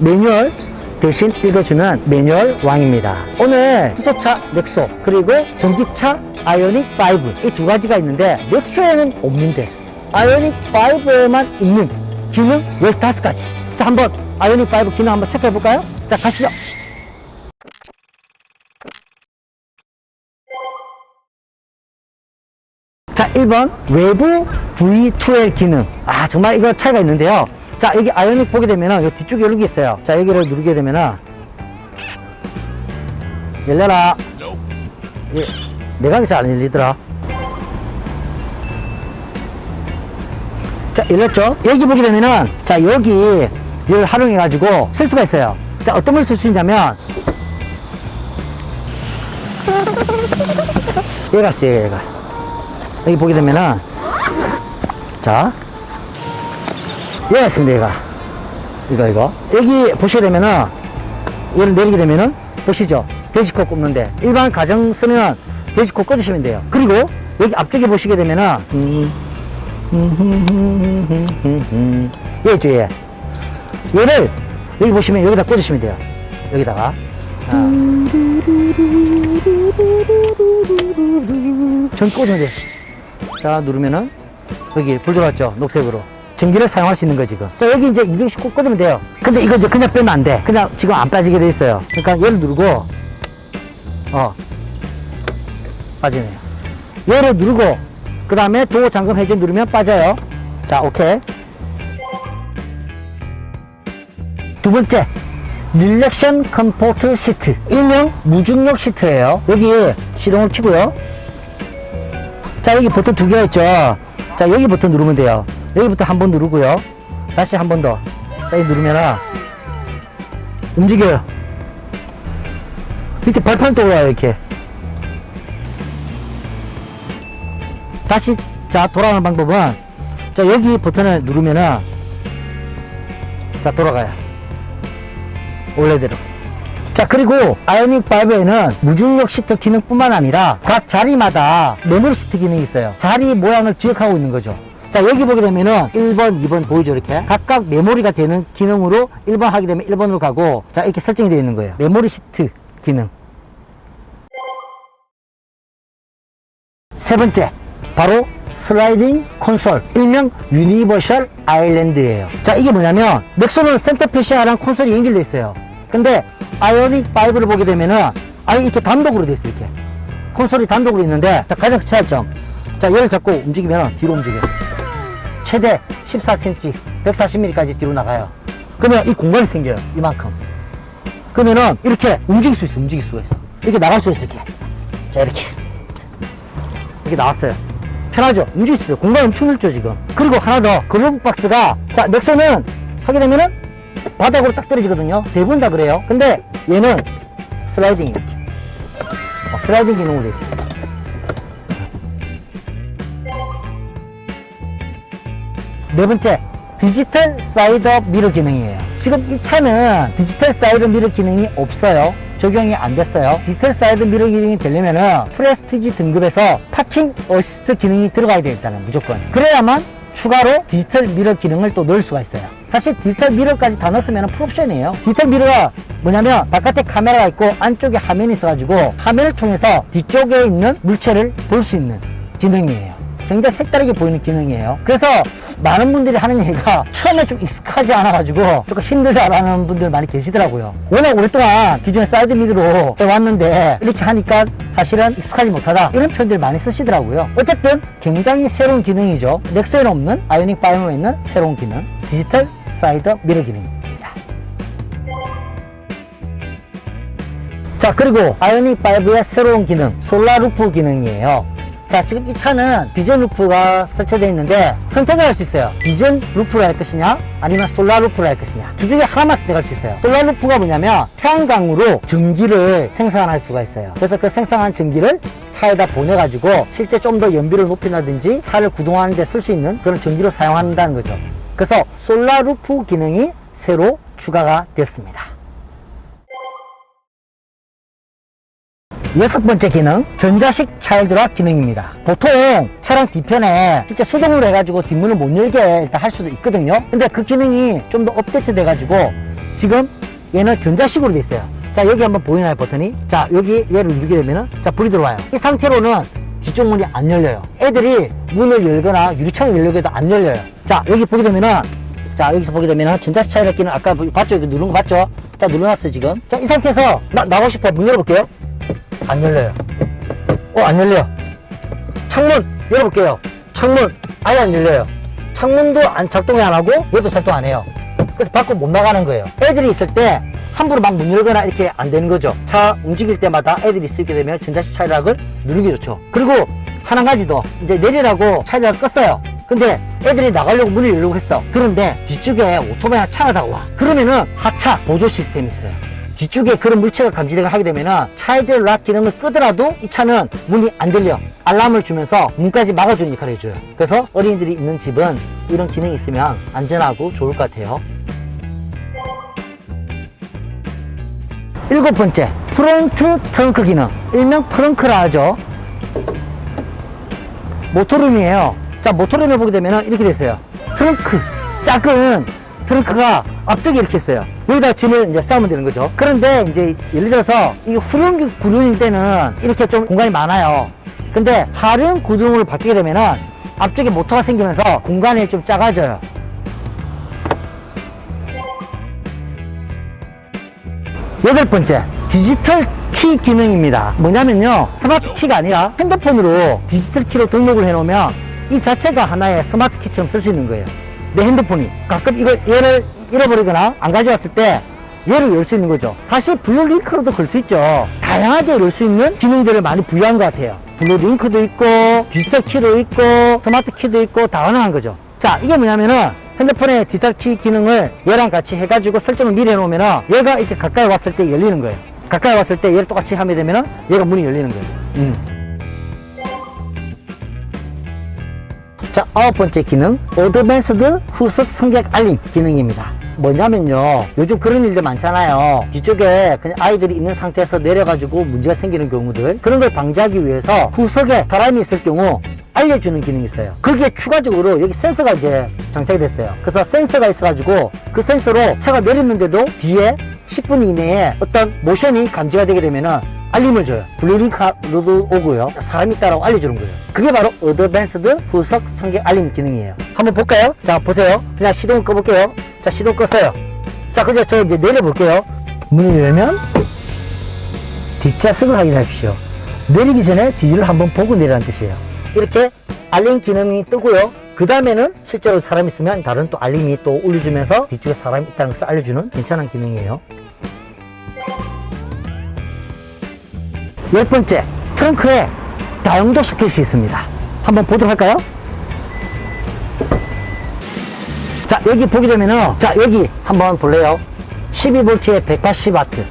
매뉴얼 대신 읽어주는 매뉴얼 왕입니다. 오늘 수소차 넥소 그리고 전기차 아이오닉 5 이 두 가지가 있는데 넥소에는 없는데 아이오닉 5에만 있는 기능 15가지. 자 한번 아이오닉 5 기능 한번 체크해 볼까요? 자 가시죠. 자, 1번 외부 V2L 기능. 아, 정말 이거 차이가 있는데요. 자, 여기 아이오닉 보게 되면은 요 뒤쪽에 열기 있어요. 자, 여기를 누르게 되면은 열려라. 예, 내가 잘 안 열리더라. 자, 열렸죠? 여기 보게 되면은 자, 여기 를 활용해 가지고 쓸 수가 있어요. 자, 어떤 걸 쓸 수 있냐면 얘가 있어요, 얘가. 여기 보게 되면은 자 얘가 있습니다 얘가. 이거 이거. 여기 보시게 되면은 얘를 내리게 되면은 보시죠? 돼지코 꼽는데. 일반 가정 쓰면 돼지코 꽂으시면 돼요. 그리고 여기 앞쪽에 보시게 되면은. 얘 있죠 얘 얘를 여기 보시면 여기다 꽂으시면 돼요. 여기다가. 자. 전 꽂으면 돼요. 자 누르면은 여기 불 들어왔죠? 녹색으로 전기를 사용할 수 있는 거 지금 자 여기 이제 219 꽂으면 돼요. 근데 이거 이제 그냥 빼면 안 돼. 그냥 지금 안 빠지게 돼 있어요. 그러니까 얘를 누르고 어 빠지네요. 얘를 누르고 그 다음에 도어 잠금 해제 누르면 빠져요. 자 오케이. 두 번째 릴렉션 컴포트 시트. 일명 무중력 시트예요. 여기 시동을 켜고요. 자 여기 버튼 두 개가 있죠. 자 여기 버튼 누르면 돼요 여기부터 한 번 누르고요. 다시 한 번더자 여기 누르면 움직여요. 밑에 발판 또 올라와요 이렇게. 다시 자 돌아가는 방법은 자 여기 버튼을 누르면은 자 돌아가요. 원래대로. 자 그리고 아이오닉 5에는 무중력 시트 기능뿐만 아니라 각 자리마다 메모리 시트 기능이 있어요. 자리 모양을 기억하고 있는 거죠 자 여기 보게 되면은 1번 2번 보이죠? 이렇게? 각각 메모리가 되는 기능으로 1번 하게 되면 1번으로 가고 자 이렇게 설정이 되어 있는 거예요. 메모리 시트 기능. 세 번째 바로 슬라이딩 콘솔. 일명 유니버셜 아일랜드예요. 자 이게 뭐냐면 넥소는 센터 PCI랑 콘솔이 연결돼 있어요. 근데 아이오닉 5를 보게 되면은 아예 이렇게 단독으로 돼 있어요 이렇게. 콘솔이 단독으로 있는데 자 가장 차이점. 자 얘를 잡고 움직이면 뒤로 움직여요 최대 14cm 140mm까지 뒤로 나가요 그러면 이 공간이 생겨요 이만큼 그러면은 이렇게 움직일 수 있어 움직일 수가 있어 이렇게 나갈 수 있어 이렇게 자 이렇게 이렇게 나왔어요. 편하죠? 움직일 수 있어요. 공간 엄청 넓죠, 지금. 그리고 하나 더. 글로브 박스가, 자, 넥소는 하게 되면은 바닥으로 딱 떨어지거든요. 대부분 다 그래요. 근데 얘는 슬라이딩 이렇게. 어, 슬라이딩 기능으로 되어 있어요. 네 번째, 디지털 사이드 미러 기능이에요. 지금 이 차는 디지털 사이드 미러 기능이 없어요. 적용이 안 됐어요. 디지털 사이드 미러 기능이 되려면은 프레스티지 등급에서 파킹 어시스트 기능이 들어가야 되겠다는 무조건. 그래야만 추가로 디지털 미러 기능을 또 넣을 수가 있어요. 사실 디지털 미러까지 다 넣었으면 풀옵션이에요. 디지털 미러가 뭐냐면 바깥에 카메라가 있고 안쪽에 화면이 있어가지고 화면을 통해서 뒤쪽에 있는 물체를 볼 수 있는 기능이에요. 굉장히 색다르게 보이는 기능이에요. 그래서 많은 분들이 하는 얘기가 처음에 좀 익숙하지 않아 가지고 조금 힘들다라는 분들 많이 계시더라고요. 워낙 오랫동안 기존의 사이드 미드로 해왔는데 이렇게 하니까 사실은 익숙하지 못하다 이런 표현들 많이 쓰시더라고요. 어쨌든 굉장히 새로운 기능이죠. 넥스에 없는 아이오닉 5에 있는 새로운 기능 디지털 사이드 미러 기능입니다. 자 그리고 아이오닉 5의 새로운 기능 솔라 루프 기능이에요 자 지금 이 차는 비전 루프가 설치되어 있는데 선택을 할 수 있어요. 비전 루프를 할 것이냐 아니면 솔라 루프를 할 것이냐. 둘 중에 하나만 선택할 수 있어요. 솔라 루프가 뭐냐면 태양광으로 전기를 생산할 수가 있어요. 그래서 그 생산한 전기를 차에다 보내가지고 실제 좀 더 연비를 높인다든지 차를 구동하는 데 쓸 수 있는 그런 전기로 사용한다는 거죠. 그래서 솔라 루프 기능이 새로 추가가 됐습니다 여섯 번째 기능 전자식 차일드락 기능입니다 보통 차량 뒤편에 진짜 수동으로 해가지고 뒷문을 못 열게 일단 할 수도 있거든요 근데 그 기능이 좀 더 업데이트 돼가지고 지금 얘는 전자식으로 돼 있어요. 자, 여기 한번 보이나요, 버튼이? 자, 여기 얘를 누르게 되면은, 자, 불이 들어와요. 이 상태로는 뒤쪽 문이 안 열려요. 애들이 문을 열거나 유리창을 열려고 해도 안 열려요. 자, 여기 보게 되면은, 자, 여기서 보게 되면은, 전자차이를 끼는 아까 봤죠? 이거 누른 거 봤죠? 자, 눌러놨어요, 지금. 자, 이 상태에서 나, 나가고 싶어. 문 열어볼게요. 안 열려요. 어, 안 열려. 창문 열어볼게요. 창문 아예 안 열려요. 창문도 안 작동이 안 하고 얘도 작동 안 해요. 그래서 밖으로 못 나가는 거예요. 애들이 있을 때 함부로 막 문 열거나 이렇게 안 되는 거죠. 차 움직일 때마다 애들이 있게 되면 전자식 차이락을 누르기 좋죠. 그리고 한 가지 더 이제 내리라고 차이락을 껐어요. 근데 애들이 나가려고 문을 열려고 했어. 그런데 뒤쪽에 오토바이나 차가 다가와. 그러면은 하차 보조 시스템이 있어요. 뒤쪽에 그런 물체가 감지를 하게 되면은 차이드 락 기능을 끄더라도 이 차는 문이 안 열려. 알람을 주면서 문까지 막아주는 역할을 해줘요. 그래서 어린이들이 있는 집은 이런 기능이 있으면 안전하고 좋을 것 같아요. 일곱 번째 프론트 트렁크 기능. 일명 프렁크라 하죠. 모터룸이에요. 자 모터룸을 보게 되면 이렇게 됐어요. 트렁크. 작은 트렁크가 앞쪽에 이렇게 있어요 여기다가 짐을 이제 쌓으면 되는 거죠. 그런데 이제 예를 들어서 이 후륜 구륜일 때는 이렇게 좀 공간이 많아요. 근데 사륜 구륜으로 바뀌게 되면은 앞쪽에 모터가 생기면서 공간이 좀 작아져요. 여덟 번째 디지털 키 기능입니다. 뭐냐면요. 스마트 키가 아니라 핸드폰으로 디지털 키로 등록을 해 놓으면 이 자체가 하나의 스마트 키처럼 쓸 수 있는 거예요. 내 핸드폰이. 가끔 이걸 얘를 잃어버리거나 안 가져왔을 때 얘를 열 수 있는 거죠. 사실 블루 링크로도 걸 수 있죠. 다양하게 열 수 있는 기능들을 많이 부여한 것 같아요. 블루 링크도 있고 디지털 키도 있고 스마트 키도 있고 다 가능한 거죠. 자 이게 뭐냐면은 핸드폰의 디지털 키 기능을 얘랑 같이 해가지고 설정을 미리 해놓으면은 얘가 이렇게 가까이 왔을 때 열리는 거예요. 가까이 왔을 때 얘를 똑같이 하게 되면은 얘가 문이 열리는 거예요. 음. 자, 아홉 번째 기능, 어드밴스드 후속 승객 알림 기능입니다. 뭐냐면요, 요즘 그런 일들 많잖아요. 뒤쪽에 그냥 아이들이 있는 상태에서 내려가지고 문제가 생기는 경우들, 그런 걸 방지하기 위해서 후석에 사람이 있을 경우 알려주는 기능이 있어요. 거기에 추가적으로 여기 센서가 이제 장착이 됐어요. 그래서 센서가 있어가지고 그 센서로 차가 내렸는데도 뒤에 10분 이내에 어떤 모션이 감지가 되게 되면은 알림을 줘요. 블루링크로도 오고요. 사람이 있다라고 알려주는 거예요. 그게 바로 어드밴스드 후석 성격 알림 기능이에요. 한번 볼까요? 자, 보세요. 그냥 시동 꺼볼게요. 자, 시동 껐어요. 자, 그죠? 저 이제 내려볼게요. 문을 열면 뒷좌석을 확인하십시오. 내리기 전에 뒤를 한번 보고 내리라는 뜻이에요. 이렇게 알림 기능이 뜨고요. 그 다음에는 실제로 사람이 있으면 다른 또 알림이 또 울려주면서 뒤쪽에 사람이 있다는 것을 알려주는 괜찮은 기능이에요. 열 번째, 트렁크에 다용도 소켓이 있습니다. 한번 보도록 할까요? 자, 여기 보게 되면은, 자, 여기 한번 볼래요? 12V에 180W.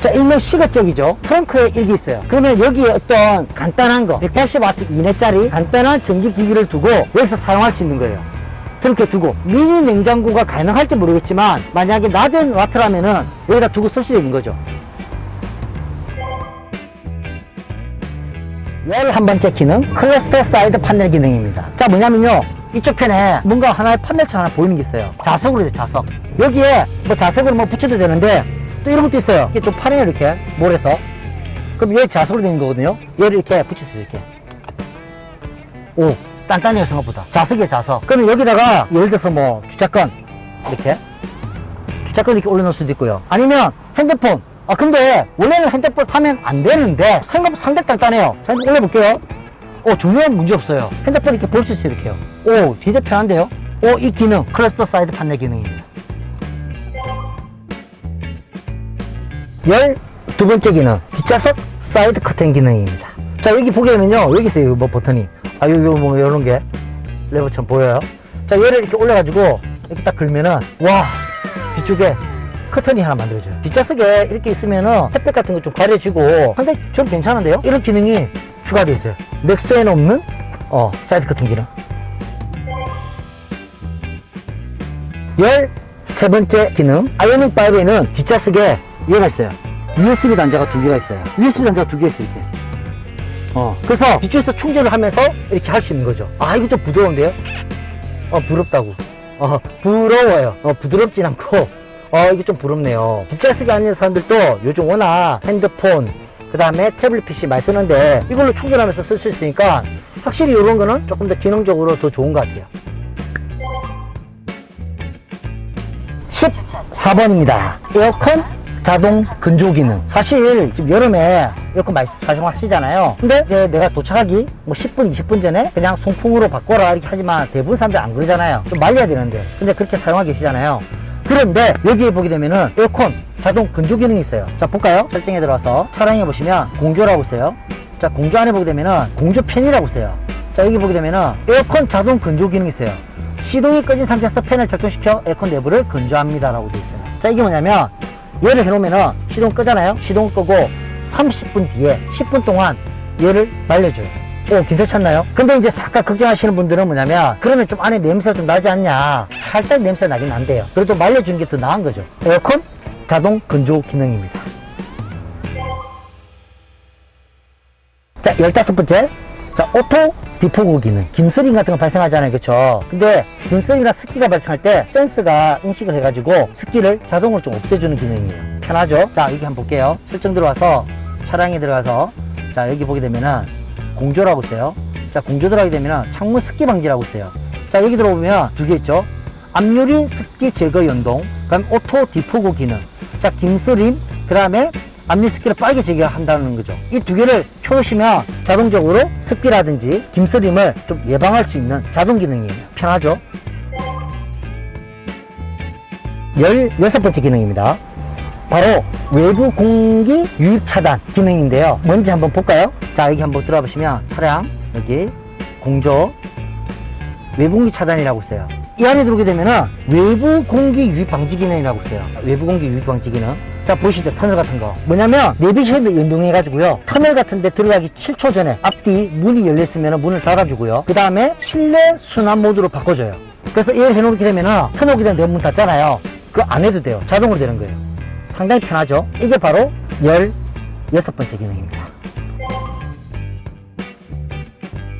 자, 일명 시가적이죠. 트렁크에 이렇게 있어요. 그러면 여기에 어떤 간단한 거, 180W 이내짜리 간단한 전기기기를 두고 여기서 사용할 수 있는 거예요. 트렁크에 두고. 미니 냉장고가 가능할지 모르겠지만, 만약에 낮은 와트라면은 여기다 두고 쓸 수 있는 거죠. 열한 번째 기능 클러스터 사이드 판넬 기능입니다 자 뭐냐면요 이쪽 편에 뭔가 하나의 판넬처럼 하나 보이는 게 있어요. 자석으로 돼 자석. 여기에 뭐 자석으로 뭐 붙여도 되는데 또 이런 것도 있어요. 이게 또 판을 이렇게 몰에서. 그럼 얘 자석으로 된 거거든요. 얘를 이렇게 붙였어요 이렇게. 오 단단해요 생각보다. 자석이에요 자석. 그러면 여기다가 예를 들어서 뭐 주차권 이렇게. 주차권 이렇게 올려놓을 수도 있고요. 아니면 핸드폰. 아 근데 원래는 핸드폰 하면 안 되는데 생각보다 상당히 단단해요. 자 올려볼게요 오 전혀 문제 없어요. 핸드폰 이렇게 볼 수 있어요 이렇게요. 오 되게 편한데요? 오 이 기능 클러스터 사이드 판넬 기능입니다. 열 두 번째 기능 뒷좌석 사이드 커튼 기능입니다. 자 여기 보게 되면요 여기 있어요 뭐 버튼이. 아 여기 뭐 이런 게 레버처럼 보여요. 자 얘를 이렇게 올려가지고 이렇게 딱 걸면은 와 뒤쪽에 커튼이 하나 만들어져요. 뒷좌석에 이렇게 있으면은 햇볕 같은 거 좀 가려지고 상당히 좀 괜찮은데요? 이런 기능이 추가되어 있어요. 넥스에는 없는 어, 사이드 커튼 기능. 열세 번째 기능 아이오닉 5에는 뒷좌석에 얘가 있어요. USB 단자가 두 개가 있어요. USB 단자가 두 개 있어요. 이렇게. 어, 그래서 뒤쪽에서 충전을 하면서 이렇게 할 수 있는 거죠. 아, 이거 좀 부드러운데요? 어, 부럽다고. 어, 부러워요. 어, 부드럽진 않고, 어, 이게 좀 부럽네요. 쓰기 아닌 사람들도 요즘 워낙 핸드폰, 그 다음에 태블릿 PC 많이 쓰는데 이걸로 충전하면서 쓸 수 있으니까 확실히 이런 거는 조금 더 기능적으로 더 좋은 것 같아요. 14번입니다. 에어컨 자동 건조 기능. 사실 지금 여름에 에어컨 많이 사용하시잖아요. 근데 이제 내가 도착하기 뭐 10분, 20분 전에 그냥 송풍으로 바꿔라 이렇게 하지만 대부분 사람들 안 그러잖아요. 좀 말려야 되는데. 근데 그렇게 사용하고 계시잖아요. 그런데 여기에 보게 되면은 에어컨 자동 건조 기능이 있어요. 자, 볼까요? 설정에 들어가서 차량에 보시면 공조라고 있어요. 자, 공조 안에 보게 되면은 공조 팬이라고 있어요. 자, 여기 보게 되면은 에어컨 자동 건조 기능이 있어요. 시동이 꺼진 상태에서 팬을 작동시켜 에어컨 내부를 건조합니다 라고 되어 있어요. 자, 이게 뭐냐면 얘를 해놓으면은 시동 끄잖아요. 시동 끄고 30분 뒤에 10분 동안 얘를 말려줘요. 오, 괜찮지 않나요? 근데 이제 잠깐 걱정하시는 분들은 뭐냐면 그러면 좀 안에 냄새가 좀 나지 않냐? 살짝 냄새 나긴 난데요. 그래도 말려주는 게 더 나은 거죠. 에어컨 자동 건조 기능입니다. 자, 열다섯 번째. 자, 오토 디포그 기능. 김서림 같은 거 발생하잖아요. 그쵸? 근데 김서림이나 습기가 발생할 때 센스가 인식을 해가지고 습기를 자동으로 좀 없애주는 기능이에요. 편하죠? 자, 여기 한번 볼게요. 설정 들어와서 차량에 들어가서 자, 여기 보게 되면은 공조라고 있어요. 자, 공조 들어가게 되면은 창문 습기 방지라고 있어요. 자, 여기 들어보면 두 개 있죠? 압유리 습기 제거 연동, 그다음 오토 디포그 기능. 자, 김스림, 그 다음에 압류 습기를 빠르게 제거한다는 거죠. 이 두 개를 켜시면 자동적으로 습기라든지 김스림을 좀 예방할 수 있는 자동 기능이에요. 편하죠? 16번째 기능입니다. 바로 외부 공기 유입 차단 기능인데요. 뭔지 한번 볼까요? 자, 여기 한번 들어가 보시면 차량, 여기 공조, 외부 공기 차단이라고 있어요. 이 안에 들어오게 되면은 외부 공기 유입 방지 기능이라고 있어요. 외부 공기 유입 방지 기능. 자, 보시죠. 터널 같은 거. 뭐냐면, 내비셔드 연동해 가지고요. 터널 같은 데 들어가기 7초 전에 앞뒤 문이 열렸으면 문을 닫아주고요. 그 다음에 실내 순환 모드로 바꿔줘요. 그래서 이걸 해놓게 되면 내문 닫잖아요. 그거 안 해도 돼요. 자동으로 되는 거예요. 상당히 편하죠. 이게 바로 16번째 기능입니다.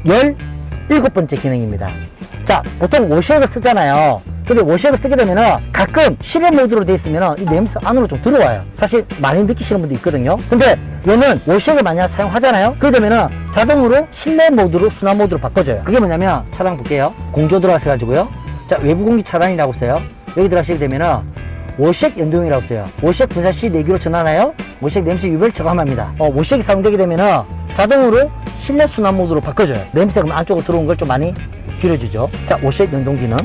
17번째 기능입니다. 자, 보통 워셔액을 쓰잖아요. 근데 워셔액을 쓰게 되면은 가끔 실내 모드로 돼 있으면은 이 냄새 안으로 좀 들어와요. 사실 많이 느끼시는 분도 있거든요. 근데 얘는 워셔액을 만약 사용하잖아요. 그러게 되면은 자동으로 실내 모드로 순환 모드로 바꿔줘요. 그게 뭐냐면 차량 볼게요. 공조 들어가셔 가지고요. 자, 외부 공기 차단이라고 써요. 여기 들어가시게 되면은 워셔액 연동이라고 써요. 워셔액 분사 시 내기로 전환하여 워셔액 냄새 유별 저감합니다. 어, 워셔액이 사용되게 되면은 자동으로 실내 순환 모드로 바꿔줘요. 냄새가 안쪽으로 들어온 걸 좀 많이 줄여주죠. 자, 워셔액 연동 기능.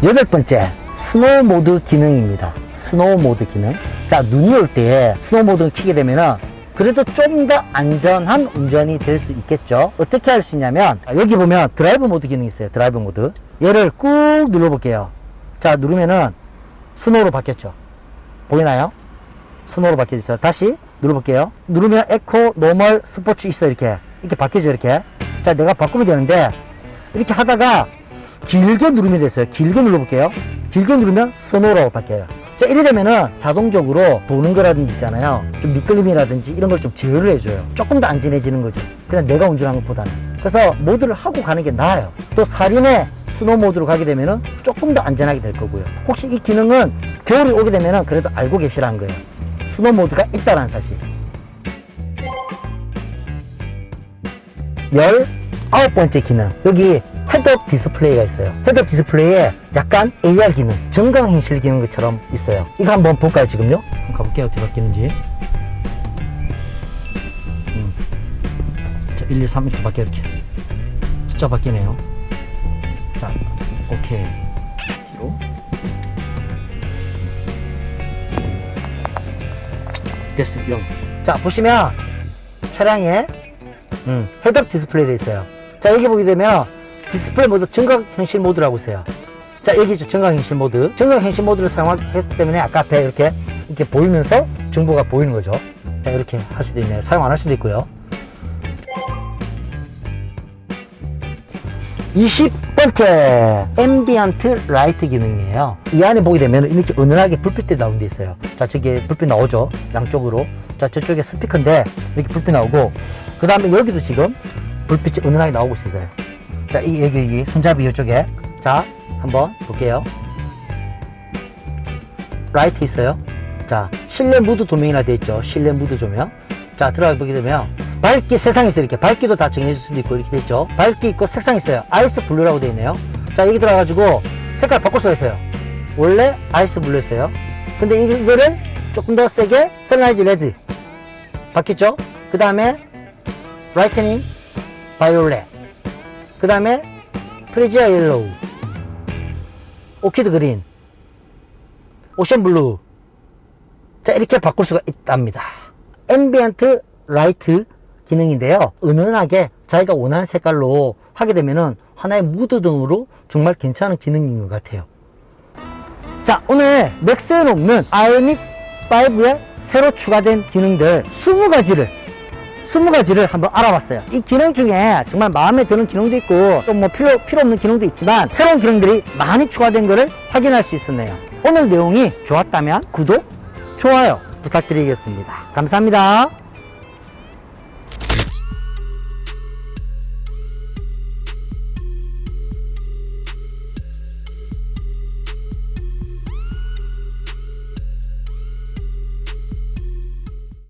18번째, 스노우 모드 기능입니다. 스노우 모드 기능. 자, 눈이 올 때 스노우 모드를 켜게 되면은 그래도 좀 더 안전한 운전이 될 수 있겠죠. 어떻게 할 수 있냐면, 여기 보면 드라이브 모드 기능이 있어요. 드라이브 모드. 얘를 꾹 눌러볼게요. 자, 누르면은 스노우로 바뀌었죠. 보이나요? 스노우로 바뀌어있어요. 다시 눌러볼게요. 누르면 에코, 노멀, 스포츠 있어 이렇게 이렇게 바뀌죠 이렇게. 자 내가 바꾸면 되는데 이렇게 하다가 길게 누르면 됐어요. 길게 눌러볼게요. 길게 누르면 스노우라고 바뀌어요. 자 이래 되면은 자동적으로 도는 거라든지 있잖아요. 좀 미끌림이라든지 이런 걸 좀 제어를 해줘요. 조금 더 안전해지는 거죠. 그냥 내가 운전하는 것보다는. 그래서 모드를 하고 가는 게 나아요. 또 살인의 스노우 모드로 가게 되면은 조금 더 안전하게 될 거고요. 혹시 이 기능은 겨울이 오게 되면은 그래도 알고 계시라는 거예요. 스노우 모드가 있다는 사실. 19번째 기능. 여기 헤드업 디스플레이가 있어요. 헤드업 디스플레이에 약간 AR 기능, 정강현실 기능 것처럼 있어요. 이거 한번 볼까요, 지금요? 한번 가볼게요, 어떻게 바뀌는지. 음. 자, 1, 2, 3 이렇게 바뀌어, 이렇게. 숫자 바뀌네요. 자, 오케이. 뒤로. 됐어요. 0. 자, 보시면 차량에 음, 헤드업 디스플레이가 있어요. 자, 여기 보게 되면 디스플레이 모드 정각현실 모드라고 있어요. 자, 여기 있죠. 정각현실 모드. 정각현실 모드를 사용했기 때문에 아까 앞에 이렇게, 이렇게 보이면서 정보가 보이는 거죠. 자, 이렇게 할 수도 있네요. 사용 안 할 수도 있고요. 20번째 앰비언트 라이트 기능이에요 이 안에 보게 되면 이렇게 은은하게 불빛이 나오는 데 있어요 자 저기 불빛 나오죠 양쪽으로 자 저쪽에 스피커인데 이렇게 불빛 나오고 그 다음에 여기도 지금 불빛이 은은하게 나오고 있어요 자 이, 여기, 여기 손잡이 이쪽에 자, 한번 볼게요. 라이트 있어요. 자, 실내 무드 조명이라 되어 있죠. 실내 무드 조명. 자, 들어가 보게 되면 밝기 있어요. 이렇게 밝기도 다 정해질 수도 있고 이렇게 되어 있죠. 밝기 있고 색상 있어요. 아이스 블루라고 되어 있네요. 자, 여기 들어가가지고 색깔 바꿀 수가 있어요. 원래 아이스 블루였어요. 근데 이- 이거를 조금 더 세게 선라이즈 레드 바뀌었죠? 그 다음에 라이트닝 바이올렛 그 다음에 프리지아 옐로우 오키드 그린 오션 블루 자 이렇게 바꿀 수가 있답니다 앰비언트 라이트 기능인데요 은은하게 자기가 원하는 색깔로 하게 되면은 하나의 무드 등으로 정말 괜찮은 기능인 것 같아요 자 오늘 맥스에는 없는 아이오닉 5에 새로 추가된 기능들 20가지를 20가지를 한번 알아봤어요. 이 기능 중에 정말 마음에 드는 기능도 있고 또 뭐 필요, 필요 없는 기능도 있지만 새로운 기능들이 많이 추가된 것을 확인할 수 있었네요. 오늘 내용이 좋았다면 구독, 좋아요 부탁드리겠습니다. 감사합니다.